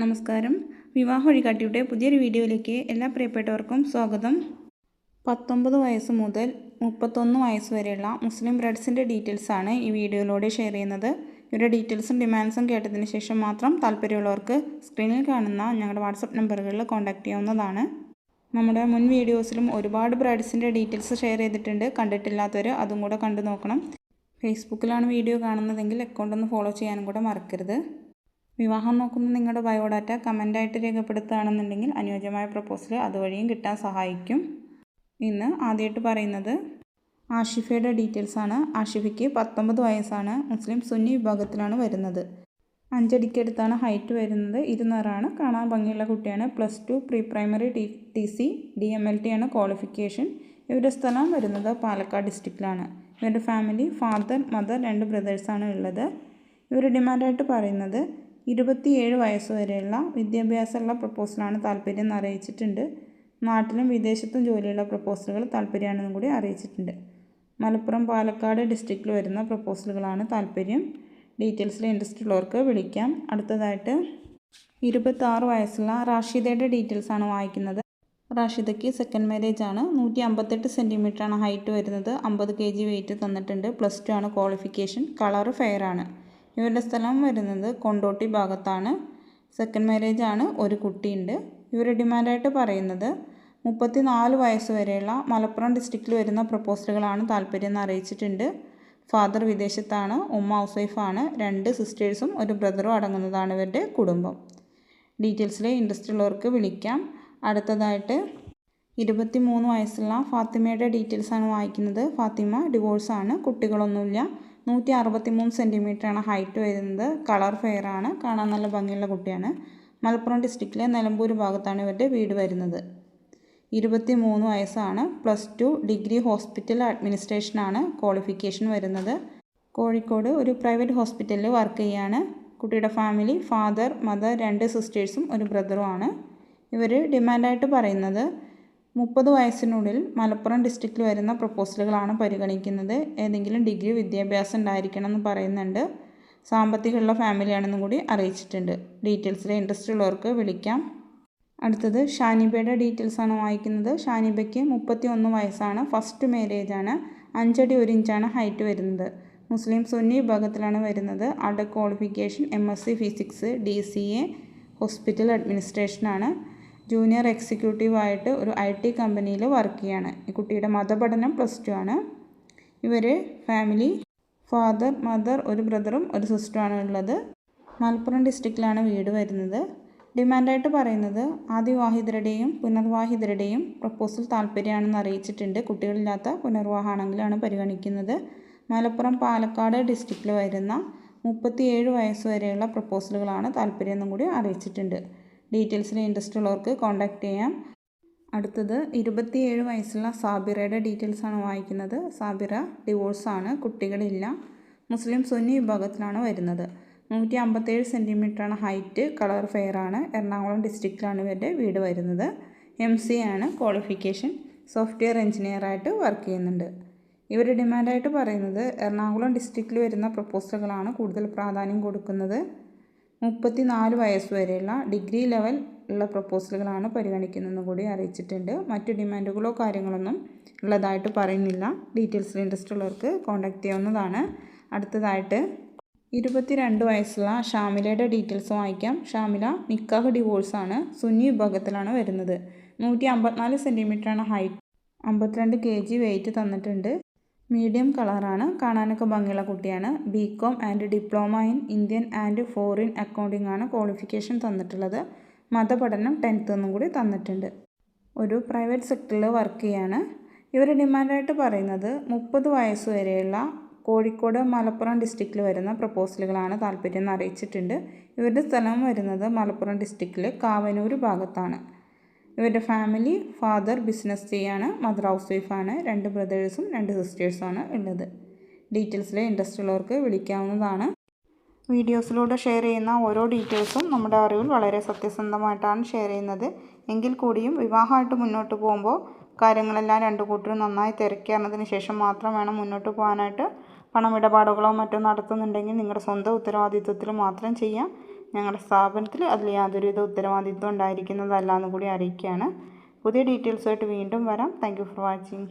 നമസ്കാരം. വിവാഹ വഴികാട്ടിയുടെ പുതിയൊരു വീഡിയോയിലേക്ക് എല്ലാ പ്രിയപ്പെട്ടവർക്കും സ്വാഗതം. പത്തൊമ്പത് വയസ്സ് മുതൽ മുപ്പത്തൊന്ന് വയസ്സ് വരെയുള്ള മുസ്ലിം ബ്രഡ്സിന്റെ ഡീറ്റെയിൽസാണ് ഈ വീഡിയോയിലൂടെ ഷെയർ ചെയ്യുന്നത്. ഇവരുടെ ഡീറ്റെയിൽസും ഡിമാൻഡ്സും കേട്ടതിന് ശേഷം മാത്രം താല്പര്യമുള്ളവർക്ക് സ്ക്രീനിൽ കാണുന്ന ഞങ്ങളുടെ വാട്സപ്പ് നമ്പറുകളിൽ കോൺടാക്റ്റ് ചെയ്യാവുന്നതാണ്. നമ്മുടെ മുൻ വീഡിയോസിലും ഒരുപാട് ബ്രൈഡ്സിന്റെ ഡീറ്റെയിൽസ് ഷെയർ ചെയ്തിട്ടുണ്ട്. കണ്ടിട്ടില്ലാത്തവർ അതും കൂടെ കണ്ടു നോക്കണം. ഫേസ്ബുക്കിലാണ് വീഡിയോ കാണുന്നതെങ്കിൽ അക്കൗണ്ട് ഒന്ന് ഫോളോ ചെയ്യാനും കൂടെ മറക്കരുത്. വിവാഹം നോക്കുന്ന നിങ്ങളുടെ ബയോഡാറ്റ കമന്റായിട്ട് രേഖപ്പെടുത്തുകയാണെന്നുണ്ടെങ്കിൽ അനുയോജ്യമായ പ്രപ്പോസൽ അതുവഴിയും കിട്ടാൻ സഹായിക്കും. ഇന്ന് ആദ്യമായിട്ട് പറയുന്നത് ആഷിഫയുടെ ഡീറ്റെയിൽസ് ആണ്. ആഷിഫയ്ക്ക് പത്തൊമ്പത് വയസ്സാണ്. മുസ്ലിം സുന്നി വിഭാഗത്തിലാണ് വരുന്നത്. അഞ്ചടിക്കടുത്താണ് ഹൈറ്റ് വരുന്നത്. ഇരുന്നൂറാണ് കാണാൻ ഭംഗിയുള്ള കുട്ടിയാണ്. Plus two pre primary T T C D M L T ആണ് ക്വാളിഫിക്കേഷൻ. ഇവരുടെ സ്ഥലം വരുന്നത് പാലക്കാട് ഡിസ്ട്രിക്റ്റിലാണ്. ഇവരുടെ ഫാമിലി ഫാദർ മദർ രണ്ട് ബ്രദേഴ്സാണ് ഉള്ളത്. ഇവർ ഡിമാൻഡായിട്ട് പറയുന്നത് ഇരുപത്തിയേഴ് വയസ്സ് വരെയുള്ള വിദ്യാഭ്യാസമുള്ള പ്രപ്പോസലാണ് താല്പര്യം എന്ന് അറിയിച്ചിട്ടുണ്ട്. നാട്ടിലും വിദേശത്തും ജോലിയുള്ള പ്രപ്പോസലുകൾ താല്പര്യമാണെന്നും കൂടി അറിയിച്ചിട്ടുണ്ട്. മലപ്പുറം പാലക്കാട് ഡിസ്ട്രിക്റ്റിൽ വരുന്ന പ്രപ്പോസലുകളാണ് താല്പര്യം. ഡീറ്റെയിൽസിൽ ഇൻട്രസ്റ്റ് ഉള്ളവർക്ക് വിളിക്കാം. അടുത്തതായിട്ട് ഇരുപത്താറ് വയസ്സുള്ള റാഷിദയുടെ ഡീറ്റെയിൽസ് ആണ് വായിക്കുന്നത്. റാഷിദയ്ക്ക് സെക്കൻഡ് മാരേജ് ആണ്. നൂറ്റി അമ്പത്തെട്ട് സെന്റിമീറ്ററാണ് ഹൈറ്റ് വരുന്നത്. അമ്പത് കെ ജി വെയിറ്റ് തന്നിട്ടുണ്ട്. പ്ലസ് ടു ആണ് ക്വാളിഫിക്കേഷൻ. കളർ ഫെയർ ആണ് ഇവരുടെ സ്ഥലം വരുന്നത് കൊണ്ടോട്ടി ഭാഗത്താണ്. സെക്കൻഡ് മാരേജ് ആണ്. ഒരു കുട്ടിയുണ്ട്. ഇവർ ഡിമാൻഡായിട്ട് പറയുന്നത് മുപ്പത്തി നാല് വയസ്സ് വരെയുള്ള മലപ്പുറം ഡിസ്ട്രിക്റ്റിൽ വരുന്ന പ്രപ്പോസലുകളാണ് താല്പര്യം എന്ന് അറിയിച്ചിട്ടുണ്ട്. ഫാദർ വിദേശത്താണ്. ഉമ്മ ഹൗസ് വൈഫാണ് രണ്ട് സിസ്റ്റേഴ്സും ഒരു ബ്രദറും അടങ്ങുന്നതാണ് ഇവരുടെ കുടുംബം. ഡീറ്റെയിൽസിൽ ഇൻട്രസ്റ്റ് ഉള്ളവർക്ക് വിളിക്കാം. അടുത്തതായിട്ട് ഇരുപത്തി മൂന്ന് വയസ്സുള്ള ഫാത്തിമയുടെ ഡീറ്റെയിൽസാണ് വായിക്കുന്നത്. ഫാത്തിമ ഡിവോഴ്സാണ് കുട്ടികളൊന്നുമില്ല. നൂറ്റി അറുപത്തി മൂന്ന് സെന്റിമീറ്ററാണ് ഹൈറ്റ് വരുന്നത്. കളർ ഫെയർ ആണ്. കാണാൻ നല്ല ഭംഗിയുള്ള കുട്ടിയാണ്. മലപ്പുറം ഡിസ്ട്രിക്റ്റിലെ നിലമ്പൂർ ഭാഗത്താണ് ഇവരുടെ വീട് വരുന്നത്. ഇരുപത്തി മൂന്ന് വയസ്സാണ്. പ്ലസ് ടു ഡിഗ്രി ഹോസ്പിറ്റൽ അഡ്മിനിസ്ട്രേഷനാണ് ക്വാളിഫിക്കേഷൻ വരുന്നത്. കോഴിക്കോട് ഒരു പ്രൈവറ്റ് ഹോസ്പിറ്റലിൽ വർക്ക് ചെയ്യാണ്. കുട്ടിയുടെ ഫാമിലി ഫാദർ മദർ രണ്ട് സിസ്റ്റേഴ്സും ഒരു ബ്രദറുമാണ് ഇവർ ഡിമാൻഡായിട്ട് പറയുന്നത് മുപ്പത് വയസ്സിനുള്ളിൽ മലപ്പുറം ഡിസ്ട്രിക്റ്റിൽ വരുന്ന പ്രപ്പോസലുകളാണ് പരിഗണിക്കുന്നത്. ഏതെങ്കിലും ഡിഗ്രി വിദ്യാഭ്യാസം ഉണ്ടായിരിക്കണം എന്ന് പറയുന്നുണ്ട്. സാമ്പത്തികമുള്ള ഫാമിലിയാണെന്നും കൂടി അറിയിച്ചിട്ടുണ്ട്. ഡീറ്റെയിൽസിൽ ഇൻട്രസ്റ്റ് ഉള്ളവർക്ക് വിളിക്കാം. അടുത്തത് ഷാനിബയുടെ ഡീറ്റെയിൽസ് ആണ് വായിക്കുന്നത്. ഷാനിബയ്ക്ക് മുപ്പത്തി ഒന്ന് വയസ്സാണ്. ഫസ്റ്റ് മാരേജ് ആണ്. അഞ്ചടി ഒരു ഇഞ്ചാണ് ഹൈറ്റ് വരുന്നത്. മുസ്ലിം സുന്നി വിഭാഗത്തിലാണ് വരുന്നത്. ആളുടെ qualification M S C physics D C A hospital അഡ്മിനിസ്ട്രേഷനാണ് junior എക്സിക്യൂട്ടീവായിട്ട് ഒരു ഐ ടി കമ്പനിയിൽ വർക്ക് ചെയ്യുകയാണ് ഈ കുട്ടിയുടെ മതപഠനം പ്ലസ് ടു ആണ്. ഇവർ ഫാമിലി ഫാദർ മദർ ഒരു ബ്രദറും ഒരു സിസ്റ്ററുമാണ് ഉള്ളത്. മലപ്പുറം ഡിസ്ട്രിക്റ്റിലാണ് വീട് വരുന്നത്. ഡിമാൻഡായിട്ട് പറയുന്നത് ആദിവാഹിതരുടെയും പുനർവാഹിതരുടെയും പ്രപ്പോസൽ താല്പര്യമാണെന്ന് അറിയിച്ചിട്ടുണ്ട്. കുട്ടികളില്ലാത്ത പുനർവാഹമാണെങ്കിലാണ് പരിഗണിക്കുന്നത്. മലപ്പുറം പാലക്കാട് ഡിസ്ട്രിക്റ്റിൽ വരുന്ന മുപ്പത്തിയേഴ് വയസ്സ് വരെയുള്ള പ്രപ്പോസലുകളാണ് താല്പര്യമെന്നും കൂടി അറിയിച്ചിട്ടുണ്ട്. ഡീറ്റെയിൽസിൽ ഇൻട്രസ്റ്റ് ഉള്ളവർക്ക് കോൺടാക്റ്റ് ചെയ്യാം. അടുത്തത് ഇരുപത്തിയേഴ് വയസ്സുള്ള സാബിറയുടെ ഡീറ്റെയിൽസ് ആണ് വായിക്കുന്നത്. സാബിറ ഡിവോഴ്സാണ് കുട്ടികളില്ല. മുസ്ലിം സുന്നി വിഭാഗത്തിലാണ് വരുന്നത്. നൂറ്റി അമ്പത്തേഴ് സെന്റിമീറ്ററാണ് ഹൈറ്റ്. കളർ ഫെയർ ആണ്. എറണാകുളം ഡിസ്ട്രിക്റ്റിലാണ് ഇവരുടെ വീട് വരുന്നത്. എം സി ആണ്. ക്വാളിഫിക്കേഷൻ സോഫ്റ്റ്വെയർ എഞ്ചിനീയറായിട്ട് വർക്ക് ചെയ്യുന്നുണ്ട്. ഇവർ ഡിമാൻഡായിട്ട് പറയുന്നത് എറണാകുളം ഡിസ്ട്രിക്റ്റിൽ വരുന്ന പ്രപ്പോസലുകളാണ് കൂടുതൽ പ്രാധാന്യം കൊടുക്കുന്നത്. മുപ്പത്തി നാല് വയസ്സ് വരെയുള്ള ഡിഗ്രി ലെവൽ ഉള്ള പ്രപ്പോസലുകളാണ് പരിഗണിക്കുന്നതെന്ന് കൂടി അറിയിച്ചിട്ടുണ്ട്. മറ്റു ഡിമാൻഡുകളോ കാര്യങ്ങളൊന്നും ഉള്ളതായിട്ട് പറയുന്നില്ല. ഡീറ്റെയിൽസിൽ ഇൻട്രസ്റ്റ് ഉള്ളവർക്ക് കോൺടാക്റ്റ് ചെയ്യാവുന്നതാണ്. അടുത്തതായിട്ട് ഇരുപത്തിരണ്ട് വയസ്സുള്ള ഷാമിലയുടെ ഡീറ്റെയിൽസ് വായിക്കാം. ഷാമില നിക്കാഹ് ഡിവോഴ്സാണ് സുന്നി വിഭാഗത്തിലാണ് വരുന്നത്. നൂറ്റി അമ്പത്തിനാല് സെന്റിമീറ്ററാണ് ഹൈറ്റ് അമ്പത്തിരണ്ട് കെ ജി വെയിറ്റ് തന്നിട്ടുണ്ട്. മീഡിയം കളറാണ്. കാണാനൊക്കെ ഭംഗിയുള്ള കുട്ടിയാണ്. B com and diploma in Indian and foreign accounting ആണ് ക്വാളിഫിക്കേഷൻ തന്നിട്ടുള്ളത്. മതപഠനം ടെൻത്ത് എന്നും കൂടി തന്നിട്ടുണ്ട്. ഒരു പ്രൈവറ്റ് സെക്ടറിൽ വർക്ക് ചെയ്യാണ്. ഇവർ ഡിമാൻഡായിട്ട് പറയുന്നത് മുപ്പത് വയസ്സ് വരെയുള്ള കോഴിക്കോട് മലപ്പുറം ഡിസ്ട്രിക്റ്റിൽ വരുന്ന പ്രപ്പോസലുകളാണ് താല്പര്യം എന്ന് അറിയിച്ചിട്ടുണ്ട്. ഇവരുടെ സ്ഥലം വരുന്നത് മലപ്പുറം ഡിസ്ട്രിക്റ്റിലെ കാവനൂർ ഭാഗത്താണ്. ഇവരുടെ ഫാമിലി ഫാദർ ബിസിനസ് ചെയ്യാണ്. മദർ ഹൗസ് വൈഫാണ് രണ്ട് ബ്രദേഴ്സും രണ്ട് സിസ്റ്റേഴ്സുമാണ് ഉള്ളത്. ഡീറ്റെയിൽസിൽ ഇൻട്രസ്റ്റ് ഉള്ളവർക്ക് വിളിക്കാവുന്നതാണ്. വീഡിയോസിലൂടെ ഷെയർ ചെയ്യുന്ന ഓരോ ഡീറ്റെയിൽസും നമ്മുടെ അറിവിൽ വളരെ സത്യസന്ധമായിട്ടാണ് ഷെയർ ചെയ്യുന്നത്. എങ്കിൽ കൂടിയും വിവാഹമായിട്ട് മുന്നോട്ട് പോകുമ്പോൾ കാര്യങ്ങളെല്ലാം രണ്ട് കൂട്ടരും നന്നായി തിരക്കിയറിഞ്ഞതിന് ശേഷം മാത്രം വേണം മുന്നോട്ട് പോകാനായിട്ട്. പണമിടപാടുകളോ മറ്റോ നടത്തുന്നുണ്ടെങ്കിൽ നിങ്ങളുടെ സ്വന്തം ഉത്തരവാദിത്വത്തിൽ മാത്രം ചെയ്യാം. ഞങ്ങളുടെ സ്ഥാപനത്തിൽ അതിൽ യാതൊരുവിധ ഉത്തരവാദിത്വം ഉണ്ടായിരിക്കുന്നതല്ല എന്ന് കൂടി അറിയിക്കുകയാണ്. പുതിയ ഡീറ്റെയിൽസുമായിട്ട് വീണ്ടും വരാം. Thank for watching.